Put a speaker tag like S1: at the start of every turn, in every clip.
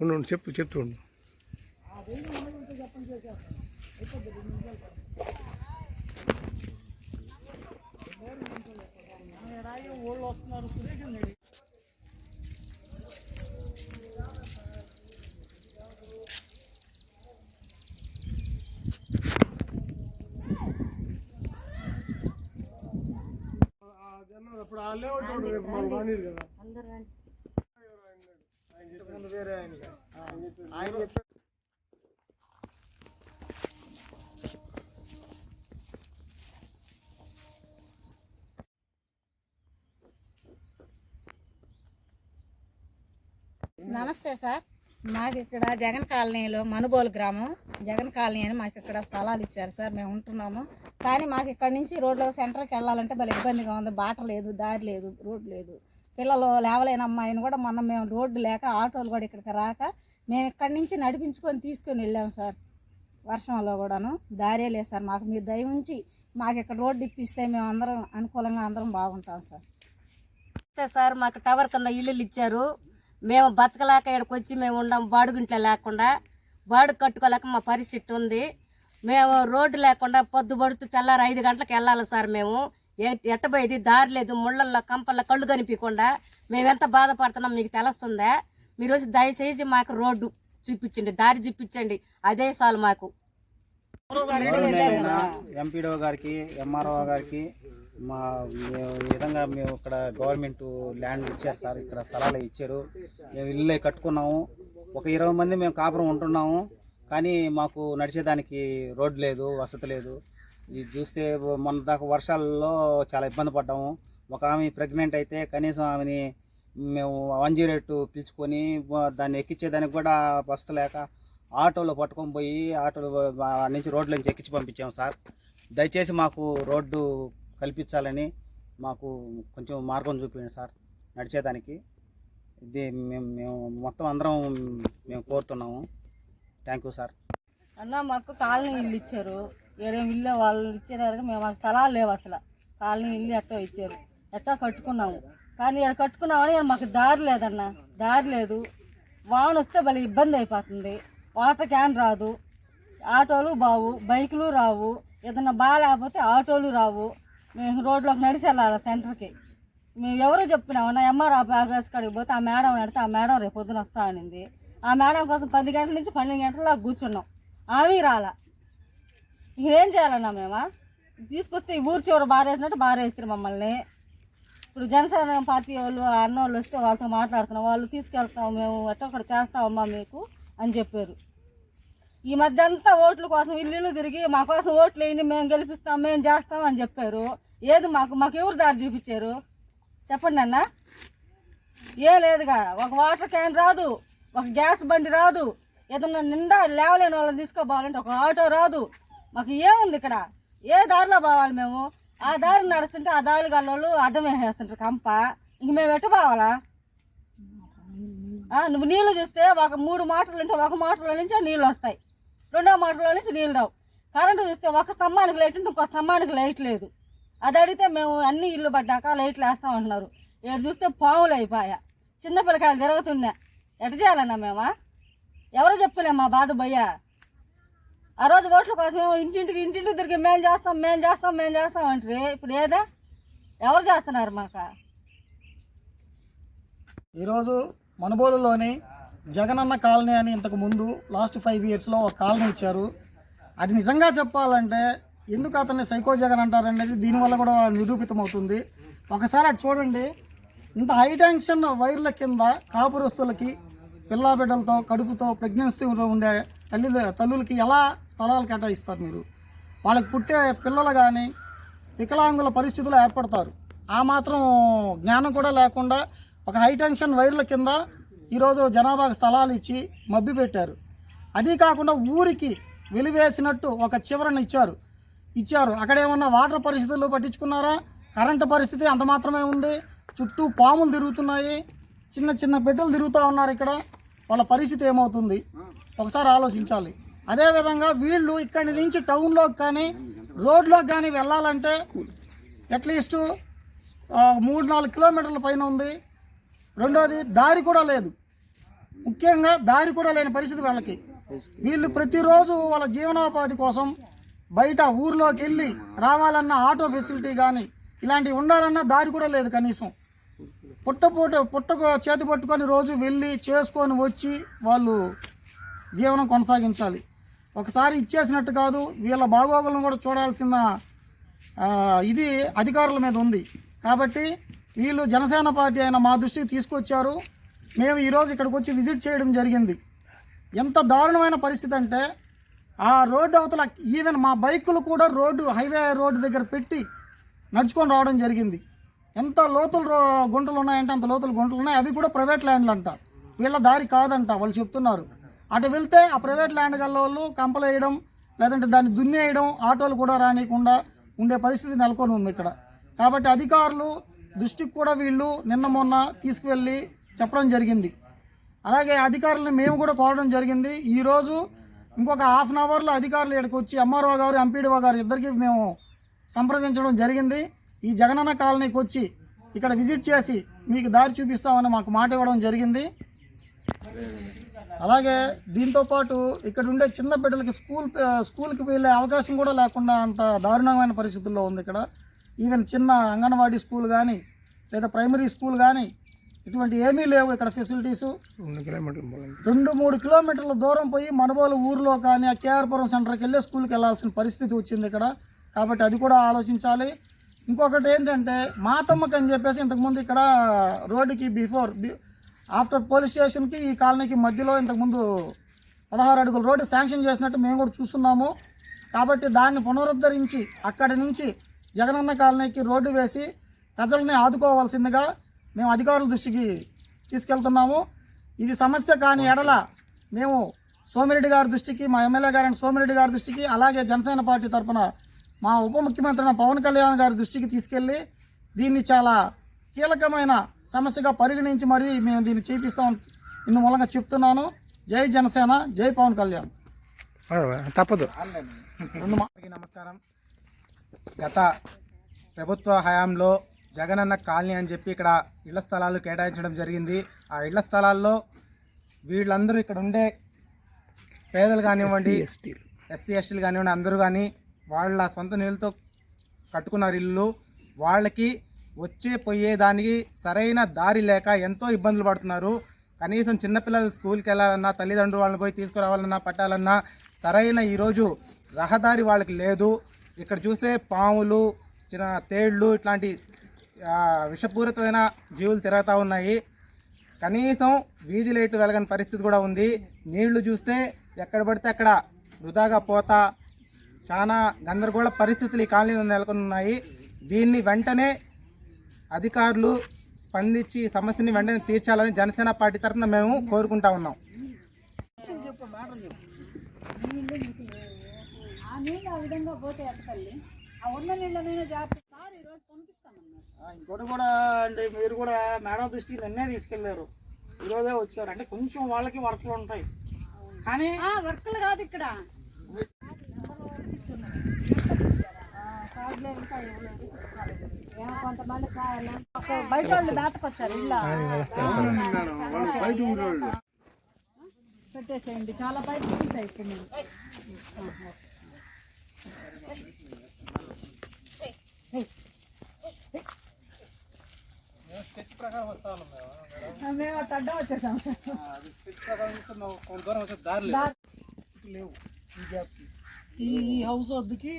S1: ఉండు చెప్పు చెప్తూ ఉండు. అప్పుడు వాళ్ళే ఉంటాడు రేపు మనం రానిరు కదా. వేరే ఆయన ఆయన
S2: నమస్తే సార్. మాకు ఇక్కడ జగన్ కాలనీలో మనుబోలు గ్రామం. జగన్ కాలనీ అని మాకు ఇక్కడ స్థలాలు ఇచ్చారు సార్. మేము ఉంటున్నాము. కానీ మాకు ఇక్కడ నుంచి రోడ్లో సెంటర్కి వెళ్ళాలంటే భలే ఇబ్బందిగా ఉంది. బాట లేదు దారి లేదు రోడ్ లేదు. పిల్లలు లేవలేని అమ్మాయిని కూడా మొన్న మేము రోడ్డు లేక ఆటోలు కూడా ఇక్కడికి రాక మేము ఇక్కడి నుంచి నడిపించుకొని తీసుకొని వెళ్ళాము సార్ వర్షంలో కూడాను. దారే లేదు సార్ మాకు. మీరు దయ ఉంచి మాకు ఇక్కడ రోడ్డు ఇప్పిస్తే మేము అందరం అనుకూలంగా అందరం బాగుంటాం సార్.
S3: అంతే సార్ మాకు టవర్ కింద ఇల్లులు ఇచ్చారు. మేము బతకలేక ఇక్కడికి వచ్చి మేము ఉండం బాడుగుంట్లో లేకుండా. బాడు కట్టుకోలేక మా పరిస్థితి ఉంది. మేము రోడ్డు లేకుండా పొద్దు పడుతూ తెల్లారు ఐదు గంటలకు వెళ్ళాలి సార్ మేము. ఎట్టబోయేది? దారి లేదు. ముళ్ళల్లో కంపల్లో కళ్ళు కనిపించకుండా మేము ఎంత బాధపడుతున్నాం మీకు తెలుస్తుందా? మీరు వచ్చి దయచేసి మాకు రోడ్డు చూపించండి దారి చూపించండి. అదే సాలు మాకు.
S4: ఎంపీడో గారికి ఎంఆర్ఓ గారికి మా మేము ఈ విధంగా మేము ఇక్కడ గవర్నమెంట్ ల్యాండ్ ఇచ్చారు సార్. ఇక్కడ స్థలాలు ఇచ్చారు. మేము ఇల్లు కట్టుకున్నాము. ఒక ఇరవై మంది మేము కాపురం ఉంటున్నాము. కానీ మాకు నడిచేదానికి రోడ్ లేదు వసతి లేదు. ఇది చూస్తే మొన్న దాకా వర్షాల్లో చాలా ఇబ్బంది పడ్డాము. ఒక ఆమె ప్రెగ్నెంట్ అయితే కనీసం ఆమెని మేము వన్ జీరో ఎయిట్ పిలుచుకొని దాన్ని ఎక్కించేదానికి కూడా బస్సు లేక ఆటోలో పట్టుకొని పోయి ఆటోలో ఆ నుంచి రోడ్ల నుంచి ఎక్కించి పంపించాము సార్. దయచేసి మాకు రోడ్డు కల్పించాలని మాకు కొంచెం మార్గం చూపించండి సార్ నడిచేదానికి. ఇది మేము మేము మొత్తం అందరం మేము కోరుతున్నాము. Thank you sir.
S2: అన్న మాకు కాలనీ ఇల్లు ఇచ్చారు. ఏడేమి ఇల్లు వాళ్ళు ఇచ్చారు మేము మాకు స్థలాలు లేవు అసలు. కాలనీ ఇల్లు ఎట్టో ఇచ్చారు. ఎట్టా కట్టుకున్నాము. కానీ ఇక్కడ కట్టుకున్నామని మాకు దారి లేదన్న. దారి లేదు. వాన వస్తే భలే ఇబ్బంది అయిపోతుంది. వాటర్ క్యాన్ రాదు. ఆటోలు బావు బైకులు రావు. ఏదన్నా బాగాలేకపోతే ఆటోలు రావు. మేము రోడ్లోకి నడిచి వెళ్ళాలి సెంటర్కి. మేము ఎవరు చెప్పినామన్నా ఎంఆర్ ఆఫీస్ కాడికి పోతే ఆ మేడం అడిగితే ఆ మేడం రేపు పొద్దున వస్తా అనింది. ఆ మేడం కోసం పది గంటల నుంచి పన్నెండు గంటల దాకా కూర్చున్నాం. ఆమె రాలా. ఏం చేయాలన్నా మేమా? తీసుకొస్తే ఈ ఊరు చివరి బారేసినట్టు బారేస్తారు మమ్మల్ని. ఇప్పుడు జనసేన పార్టీ వాళ్ళు అన్న వాళ్ళు వస్తే వాళ్ళతో మాట్లాడుతున్నాం. వాళ్ళు తీసుకెళ్తాం మేము అట్ట ఒకటి చేస్తామమ్మా మీకు అని చెప్పారు. ఈ మధ్య అంతా ఓట్ల కోసం ఇల్లు తిరిగి మా కోసం ఓట్లు వేయండి మేము గెలిపిస్తాం మేము చేస్తాం అని చెప్పారు. ఏది మాకు మాకు ఎవరు దారి చూపించారు? చెప్పండి అన్న. ఏ లేదుగా ఒక వాటర్ క్యాన్ రాదు ఒక గ్యాస్ బండి రాదు. ఏదన్నా నిండా లేవలేని వాళ్ళని తీసుకోపోవాలంటే ఒక ఆటో రాదు. మాకు ఏముంది ఇక్కడ? ఏ దారిలో పోవాలి మేము? ఆ దారి నడుస్తుంటే ఆ దారి గల్లోళ్ళు అడ్డం వేసేస్తుంటారు కంప. ఇంక మేము ఎటు పోవాలా? నువ్వు నీళ్ళు చూస్తే ఒక మూడు మోటార్లు ఉంటే ఒక మోటార్లో నుంచి నీళ్ళు వస్తాయి. రెండో మోటార్లో నుంచి నీళ్ళు రావు. కరెంటు చూస్తే ఒక స్తంభానికి లైట్ ఉంటే ఇంకో స్తంభానికి లైట్ లేదు. అది అడిగితే మేము అన్ని ఇల్లు పడ్డాక లైట్లు వేస్తామంటున్నారు ఇక్కడ చూస్తే పాములు అయిపోయా. చిన్న పిల్లకాయలు తిరుగుతున్నా ఎట చేయాలన్నా మేమా? ఎవరు చెప్పలే మా బాధ భయ్యా ఆ రోజు ఓట్ల కోసం ఇంటింటికి ఇంటింటికి తిరిగి మేము చేస్తాం మేము చేస్తాం మేము చేస్తాం అంటే ఇప్పుడు ఏదా? ఎవరు చేస్తున్నారు మాక?
S5: ఈరోజు మనుబోలులోని జగనన్న కాలనీ అని ఇంతకు ముందు లాస్ట్ ఫైవ్ ఇయర్స్లో ఒక కాలనీ ఇచ్చారు. అది నిజంగా చెప్పాలంటే ఎందుకు అతన్ని సైకో జగన్ అంటారనేది దీనివల్ల కూడా నిరూపితమవుతుంది. ఒకసారి అటు చూడండి. ఇంత హై టెన్షన్ వైర్ల కింద కాపురస్తులకి పిల్లా బిడ్డలతో కడుపుతో ప్రెగ్నెన్సీతో ఉండే తల్లి తల్లులకి ఎలా స్థలాలు కేటాయిస్తారు మీరు? వాళ్ళకి పుట్టే పిల్లలు కానీ వికలాంగుల పరిస్థితులు ఏర్పడతారు. ఆ మాత్రం జ్ఞానం కూడా లేకుండా ఒక హైటెన్షన్ వైర్ల కింద ఈరోజు జనాభాకు స్థలాలు ఇచ్చి మబ్బి పెట్టారు. అది కాకుండా ఊరికి వెలివేసినట్టు ఒక చివరను ఇచ్చారు. ఇచ్చారు. అక్కడ ఏమన్నా వాటర్ పరిస్థితులు పట్టించుకున్నారా? కరెంటు పరిస్థితి అంత మాత్రమే ఉంది. చుట్టూ పాములు తిరుగుతున్నాయి. చిన్న చిన్న బిడ్డలు తిరుగుతూ ఉన్నారు ఇక్కడ. వాళ్ళ పరిస్థితి ఏమవుతుంది? ఒకసారి ఆలోచించాలి. అదేవిధంగా వీళ్ళు ఇక్కడి నుంచి టౌన్లోకి కానీ రోడ్లోకి కానీ వెళ్ళాలంటే అట్లీస్ట్ మూడు నాలుగు కిలోమీటర్ల పైన ఉంది. రెండోది దారి కూడా లేదు. ముఖ్యంగా దారి కూడా లేని పరిస్థితి వాళ్ళకి. వీళ్ళు ప్రతిరోజు వాళ్ళ జీవనోపాధి కోసం బయట ఊర్లోకి వెళ్ళి రావాలన్న ఆటో ఫెసిలిటీ కానీ ఇలాంటివి ఉండాలన్నా దారి కూడా లేదు కనీసం. పుట్ట పుట్ట పుట్టకు చేతి పట్టుకొని రోజు వెళ్ళి చేసుకొని వచ్చి వాళ్ళు జీవనం కొనసాగించాలి. ఒకసారి ఇచ్చేసినట్టు కాదు వీళ్ళ బాగోగులను కూడా చూడాల్సిన ఇది అధికారుల మీద ఉంది. కాబట్టి వీళ్ళు జనసేన పార్టీ అయిన మా దృష్టికి తీసుకొచ్చారు. మేము ఈరోజు ఇక్కడికి వచ్చి విజిట్ చేయడం జరిగింది. ఎంత దారుణమైన పరిస్థితి అంటే ఆ రోడ్డు అవతల ఈవెన్ మా బైకులు కూడా రోడ్డు హైవే రోడ్డు దగ్గర పెట్టి నడుచుకొని రావడం జరిగింది. ఎంత లోతులు రో- గుంటలు ఉన్నాయంటే అంత లోతులు గుంటలు ఉన్నాయి. అవి కూడా ప్రైవేట్ ల్యాండ్లు అంట వీళ్ళ దారి కాదంట వాళ్ళు చెప్తున్నారు. అటు వెళ్తే ఆ ప్రైవేట్ ల్యాండ్ గల వాళ్ళు కంపలేయడం లేదంటే దాన్ని దున్నేయడం ఆటోలు కూడా రానియకుండా ఉండే పరిస్థితి నెలకొని ఉంది ఇక్కడ. కాబట్టి అధికారులు దృష్టికి కూడా వీళ్ళు నిన్న మొన్న తీసుకువెళ్ళి చెప్పడం జరిగింది. అలాగే అధికారులను మేము కూడా కోరడం జరిగింది. ఈరోజు ఇంకొక హాఫ్ అన్ అవర్లో అధికారులు ఇక్కడికి వచ్చి ఎంఆర్ఓ గారు ఎంపీడీఓ గారు ఇద్దరికి మేము సంప్రదించడం జరిగింది. ఈ జగనన్న కాలనీకి వచ్చి ఇక్కడ విజిట్ చేసి మీకు దారి చూపిస్తామని మాకు మాట ఇవ్వడం జరిగింది. అలాగే దీంతో పాటు ఇక్కడ ఉండే చిన్న బిడ్డలకి స్కూల్ స్కూల్కి వెళ్ళే అవకాశం కూడా లేకుండా అంత దారుణమైన పరిస్థితుల్లో ఉంది ఇక్కడ. ఈవెన్ చిన్న అంగన్వాడీ స్కూల్ కానీ లేదా ప్రైమరీ స్కూల్ కానీ ఇటువంటి ఏమీ లేవు ఇక్కడ ఫెసిలిటీసు. రెండు మూడు కిలోమీటర్ల దూరం పోయి మనబోలు ఊర్లో కానీ ఆ కేఆర్పురం సెంటర్కి వెళ్ళి స్కూల్కి వెళ్ళాల్సిన పరిస్థితి వచ్చింది ఇక్కడ. కాబట్టి అది కూడా ఆలోచించాలి. ఇంకొకటి ఏంటంటే మాతమ్మకి అని చెప్పేసి ఇంతకుముందు ఇక్కడ రోడ్డుకి బిఫోర్ ఆఫ్టర్ పోలీస్ స్టేషన్కి ఈ కాలనీకి మధ్యలో ఇంతకుముందు పదహారు అడుగుల రోడ్డు శాంక్షన్ చేసినట్టు మేము కూడా చూస్తున్నాము. కాబట్టి దాన్ని పునరుద్ధరించి అక్కడి నుంచి జగనన్న కాలనీకి రోడ్డు వేసి ప్రజల్ని ఆదుకోవాల్సిందిగా మేము అధికారుల దృష్టికి తీసుకెళ్తున్నాము. ఇది సమస్య కాని ఎడల మేము సోమిరెడ్డి గారి దృష్టికి మా ఎమ్మెల్యే గారైన సోమిరెడ్డి గారి దృష్టికి అలాగే జనసేన పార్టీ తరఫున మా ఉప ముఖ్యమంత్రి పవన్ కళ్యాణ్ గారి దృష్టికి తీసుకెళ్ళి దీన్ని చాలా కీలకమైన సమస్యగా పరిగణించి మరీ మేము దీన్ని చేపిస్తాం. ఇందు మూలంగా చెప్తున్నాను. జై జనసేన జై పవన్ కళ్యాణ్.
S1: తప్పదు.
S6: నమస్కారం. గత ప్రభుత్వ హయాంలో జగనన్న కాలనీ అని చెప్పి ఇక్కడ ఇళ్ళ స్థలాలు కేటాయించడం జరిగింది. ఆ ఇళ్ళ స్థలాల్లో వీళ్ళందరూ ఇక్కడ ఉండే పేదలు కానివ్వండి ఎస్సీ ఎస్టీలు కానివ్వండి అందరూ కానీ వాళ్ళ సొంత నీళ్ళతో కట్టుకున్నారు ఇల్లు. వాళ్ళకి వచ్చే పోయేదానికి సరైన దారి లేక ఎంతో ఇబ్బందులు పడుతున్నారు. కనీసం చిన్నపిల్లలు స్కూల్కి వెళ్ళాలన్నా తల్లిదండ్రులు వాళ్ళని పోయి తీసుకురావాలన్నా పట్టాలన్నా సరైన ఈరోజు రహదారి వాళ్ళకి లేదు. ఇక్కడ చూస్తే పాములు చిన్న తేళ్ళు ఇట్లాంటి విషపూరితమైన జీవులు తిరుగుతూ ఉన్నాయి. కనీసం వీధి లైట్లు వెలగని పరిస్థితి కూడా ఉంది. నీళ్ళు చూస్తే ఎక్కడ పడితే అక్కడ వృధాగా పోత చాలా గందరగోళ పరిస్థితులు ఈ కాలనీలో నెలకొని ఉన్నాయి దీన్ని వెంటనే అధికారులు స్పందించి సమస్యని వెంటనే తీర్చాలని జనసేన పార్టీ తరఫున మేము కోరుకుంటా ఉన్నాం.
S2: ఆ నీళ్ళు ఆ విధంగా పోతే ఎక్కలి ఆ ఉన్న నీళ్ళనైనా జాగ్రత్త. సార్ ఈరోజు పంపిస్తామన్నారు.
S5: ఆ, ఇంకోటి కూడా అంటే మీరు కూడా మేడం దృష్టికి నిన్నే తీసుకెళ్ళారు. ఈరోజే వచ్చారు. అంటే కొంచెం వాళ్ళకి వర్క్లు ఉంటాయి. కానీ
S2: వర్కులు కాదు ఇక్కడ. కార్డులే ఇంకా ఇవ్వలేదు. కొంతమంది కావాలా అసలు బయట వాళ్ళు దాటుకొచ్చారు ఇల్లు పెట్టేసేయండి చాలా బయట తీసాయి ఇప్పుడు నేను మేము అటు అడ్డం వచ్చేసాం సార్
S5: లేవు. ఈ గ్యాప్ ఈ హౌస్ వద్దకి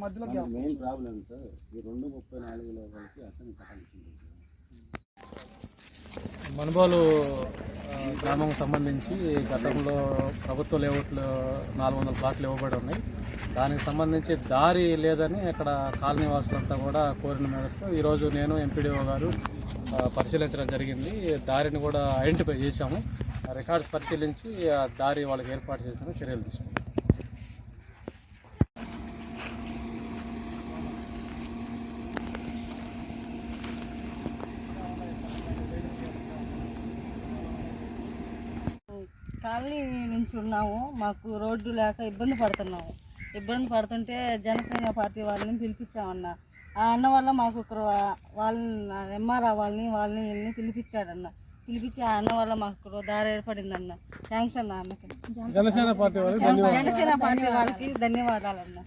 S5: మధ్యలో గ్యాప్.
S4: మెయిన్ ప్రాబ్లం సార్ ఈ రెండు ముప్పై నాలుగు లోపలికి అతను కట్టాల్సింది
S7: మనుబోలు గ్రామం సంబంధించి గతంలో ప్రభుత్వ లేఅవుట్లు నాలుగు వందల ప్లాట్లు ఇవ్వబడి ఉన్నాయి. దానికి సంబంధించి దారి లేదని ఇక్కడ కాలనీ వాసులంతా కూడా కోరిన మేరకు ఈరోజు నేను ఎంపీడీఓ గారు పరిశీలించడం జరిగింది. దారిని కూడా ఐడెంటిఫై చేశాము. ఆ రికార్డ్స్ పరిశీలించి ఆ దారి వాళ్ళకి ఏర్పాటు చేసిన చర్యలు తీసుకున్నాం.
S2: కాలనీ నుంచి ఉన్నాము. మాకు రోడ్డు లేక ఇబ్బంది పడుతున్నాము. ఇబ్బంది పడుతుంటే జనసేన పార్టీ వాళ్ళని పిలిపించామన్న. ఆ అన్న వల్ల మాకు ఇక్కడ వాళ్ళని ఎంఆర్ఆ వాళ్ళని వాళ్ళని వీళ్ళని పిలిపించాడన్న. పిలిపించి ఆ అన్న వల్ల మాకు దారి ఏర్పడిందన్న. థ్యాంక్స్ అన్న అన్నకి
S1: జనసేన పార్టీ
S2: జనసేన పార్టీ వాళ్ళకి ధన్యవాదాలు అన్న